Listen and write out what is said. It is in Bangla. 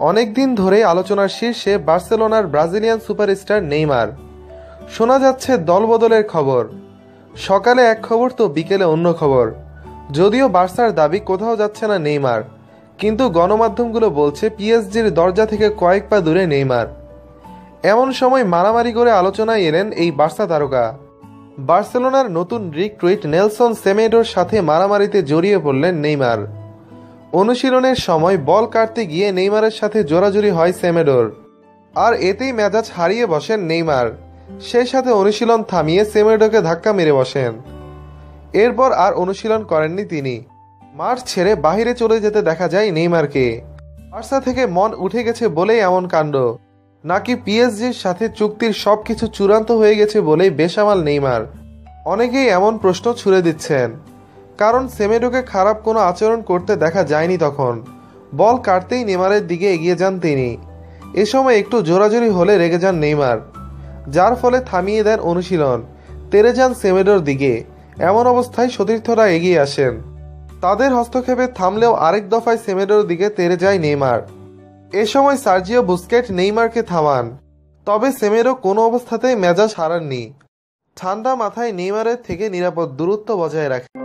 অনেকদিন ধরেই আলোচনার শীর্ষে বার্সেলোনার ব্রাজিলিয়ান সুপারস্টার নেইমার। শোনা যাচ্ছে দলবদলের খবর। সকালে এক খবর তো বিকেলে অন্য খবর। যদিও বার্সার দাবি কোথাও যাচ্ছে না নেইমার, কিন্তু গণমাধ্যমগুলো বলছে পিএসজির দরজা থেকে কয়েক পা দূরে নেইমার। এমন সময় মারামারি করে আলোচনায় এলেন এই বার্সা তারকা। বার্সেলোনার নতুন রিক্রুইট নেলসন সেমেডোর সাথে মারামারিতে জড়িয়ে পড়লেন নেইমার। অনুশীলনের সময় বল কাটতে গিয়ে নেইমারের সাথে জোরাজুরি হয় সেমেডোর। আর এতেই মেজাজ হারিয়ে বসেন নেইমার। সেই সাথে অনুশীলন থামিয়ে সেমেডোকে ধাক্কা মেরে বসেন। এরপর আর অনুশীলন করেননি তিনি। মাঠ ছেড়ে বাহিরে চলে যেতে দেখা যায় নেইমারকে। বার্সা থেকে মন উঠে গেছে বলেই এমন কাণ্ড। নাকি পিএসজির সাথে চুক্তির সব কিছু চূড়ান্ত হয়ে গেছে বলেই বেসামাল নেইমার। অনেকেই এমন প্রশ্ন ছুড়ে দিচ্ছেন। কারণ সেমেডোকে খারাপ কোনো আচরণ করতে দেখা যায়নি তখন। বল কাটতেই নেইমারের দিকে এগিয়ে যান তিনি। এ সময় একটু জোরাজোরি হলে রেগে যান নেইমার, যার ফলে থামিয়ে দেন অনুশীলন। তেরে যান সেমেডোর দিকে। এমন অবস্থায় সতীর্থরা এগিয়ে আসেন। তাদের হস্তক্ষেপে থামলেও আরেক দফায় সেমেডোর দিকে তেরে যায় নেইমার। এ সময় সার্জিও বুস্কেট নেইমারকে থামান। তবে সেমেরো কোনো অবস্থাতেই মেজাজ হারাননি। ঠান্ডা মাথায় নেইমারের থেকে নিরাপদ দূরত্ব বজায় রাখে।